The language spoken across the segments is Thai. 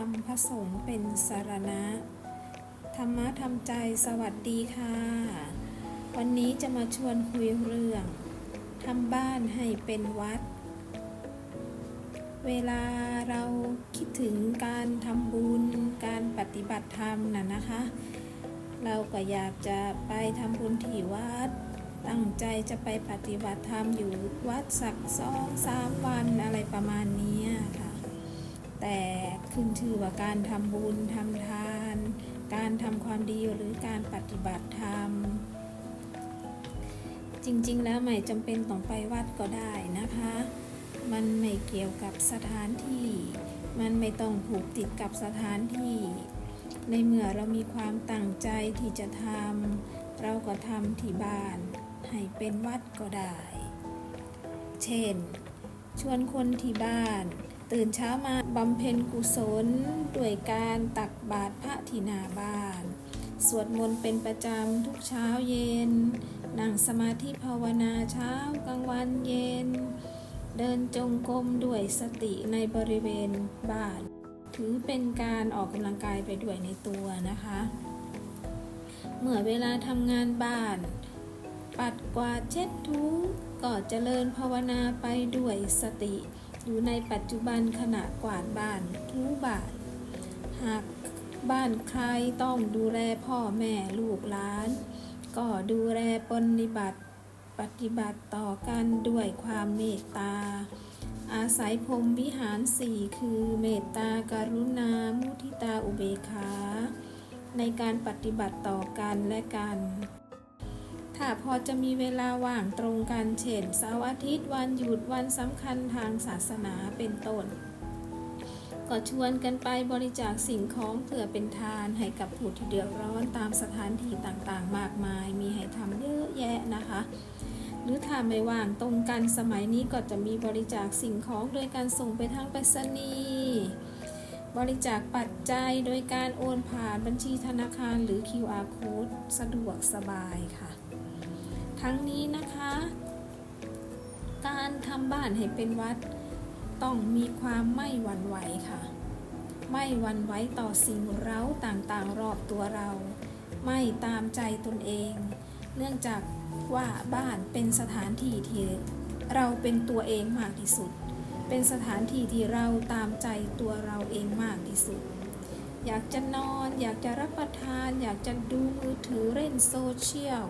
รมพระสงฆ์เป็นสารณะ ธรรมะทำใจสวัสดีค่ะ วันนี้จะมาชวนคุยเรื่องทำบ้านให้เป็นวัด เวลาเราคิดถึงการทำบุญ การปฏิบัติธรรมน่ะนะคะ เราก็อยากจะไปทำบุญที่วัด ตั้งใจจะไปปฏิบัติธรรมอยู่วัดสักสองสามวันอะไรประมาณนี้ค่ะ แต่ขึ้นชื่อว่าการทำบุญทำทาน การทำความดีหรือการปฏิบัติธรรม จริงๆ แล้วไม่จำเป็นต้องไปวัดก็ได้นะคะ มันไม่เกี่ยวกับสถานที่ มันไม่ต้องผูกติดกับสถานที่ ในเมื่อเรามีความตั้งใจที่จะทำเราก็ทำที่บ้านให้เป็นวัดก็ได้ เช่น ชวนคนที่บ้าน ตื่นเช้ามาบำเพ็ญกุศลด้วยการตักบาตรพระที่นาบ้าน สวดมนต์เป็นประจำทุกเช้าเย็น นั่งสมาธิภาวนาเช้ากลางวันเย็น เดินจงกรมด้วยสติในบริเวณบ้าน ถือเป็นการออกกำลังกายไปด้วยในตัวนะคะ เมื่อเวลาทำงานบ้าน ปัดกวาดเช็ดถูก็เจริญภาวนาไปด้วยสติ อยู่ในปัจจุบันขณะกวาดบ้านทูบ้าน หากบ้านใครต้องดูแลพ่อแม่ลูกหลาน ก็ดูแลปฏิบัติปฏิบัติต่อกันด้วยความเมตตา อาศัยพรมวิหารสี่คือเมตตากรุณา มุทิตาอุเบกขา ในการปฏิบัติต่อกันและกัน ถ้าพอจะมีเวลาว่างตรงกันเช่นเสาร์อาทิตย์วันหยุดวันสำคัญทางศาสนาเป็นต้น ก็ชวนกันไปบริจาคสิ่งของเพื่อเป็นทานให้กับผู้ที่เดือดร้อนตามสถานที่ต่างๆ มากมาย มีให้ทำเยอะแยะนะคะ หรือถ้าไม่ว่างตรงกันสมัยนี้ก็จะมีบริจาคสิ่งของโดยการส่งไปทางไปรษณีย์บริจาคปัจจัยโดยการโอนผ่านบัญชีธนาคารหรือ QR code สะดวกสบายค่ะ ทั้งนี้นะคะ การทำบ้านให้เป็นวัด ต้องมีความไม่หวั่นไหวค่ะ ไม่หวั่นไหวต่อสิ่งเร้าต่างๆ รอบตัวเรา ไม่ตามใจตนเอง เนื่องจากว่าบ้านเป็นสถานที่ที่เราเป็นตัวเองมากที่สุด เป็นสถานที่ที่เราตามใจตัวเราเองมากที่สุด อยากจะนอน อยากจะรับประทาน อยากจะดูมือถือเล่นโซเชียล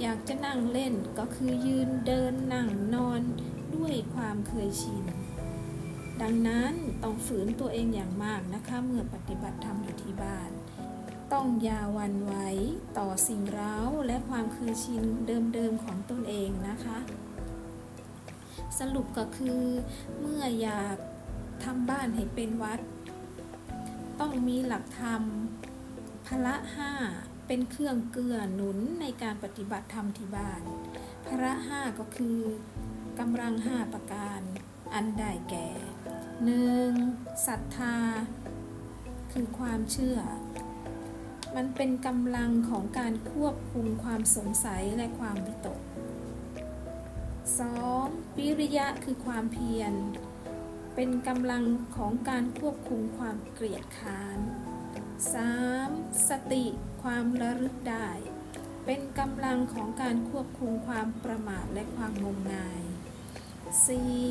อยากจะนั่งเล่นก็คือยืนเดินนั่งนอนด้วยความเคยชิน ดังนั้นต้องฝืนตัวเองอย่างมากนะคะเมื่อปฏิบัติธรรมอยู่ที่บ้าน ต้องยาวันไหวต่อสิ่งเร้าและความเคยชินเดิมๆของตนเองนะคะ สรุปก็คือเมื่ออยากทำบ้านให้เป็นวัด ต้องมีหลักธรรมพละห้าเป็นเครื่องเกื้อหนุนในการปฏิบัติธรรมที่บ้านพละห้าก็คือกำลังห้าประการ อันได้แก่ 1. ศรัทธา คือความเชื่อ มันเป็นกำลังของการควบคุมความสงสัยและความวิตก 2. วิริยะคือความเพียร เป็นกำลังของการควบคุมความเกลียดค้าน 3. สติความระลึกได้ เป็นกำลังของการควบคุมความประมาทและความงมงาย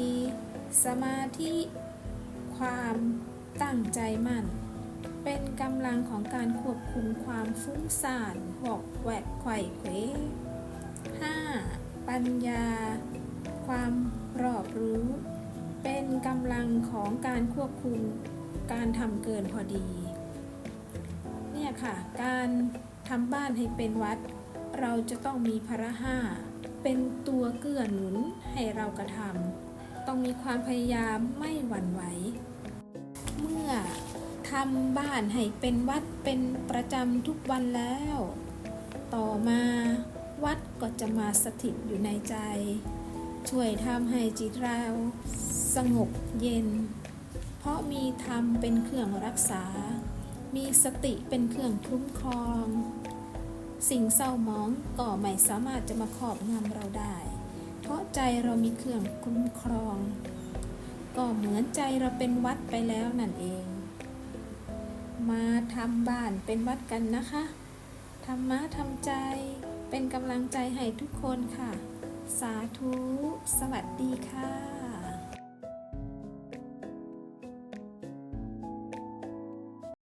4. สมาธิความตั้งใจมั่น เป็นกำลังของการควบคุมความฟุ้งซ่านหอกแหวกไขว่เขว 5. ปัญญา ความรอบรู้ เป็นกำลังของการควบคุมการทำเกินพอดี เนี่ยค่ะ การทำบ้านให้เป็นวัด เราจะต้องมีพระห้าเป็นตัวเกื้อหนุนให้เรากระทำต้องมีความพยายามไม่หวั่นไหว เมื่อทำบ้านให้เป็นวัดเป็นประจำทุกวันแล้ว ต่อมาวัดก็จะมาสถิตอยู่ในใจ ช่วยทำให้จิตเรา สงบเย็น เพราะมีธรรมเป็นเครื่องรักษา มีสติเป็นเครื่องคุ้มครอง สิ่งเศร้าหมองก็ไม่สามารถจะมาครอบงำเราได้ เพราะใจเรามีเครื่องคุ้มครอง ก็เหมือนใจเราเป็นวัดไปแล้วนั่นเอง มาทำบ้านเป็นวัดกันนะคะธรรมะทำใจเป็นกำลังใจให้ทุกคนค่ะ สาธุ สวัสดีค่ะ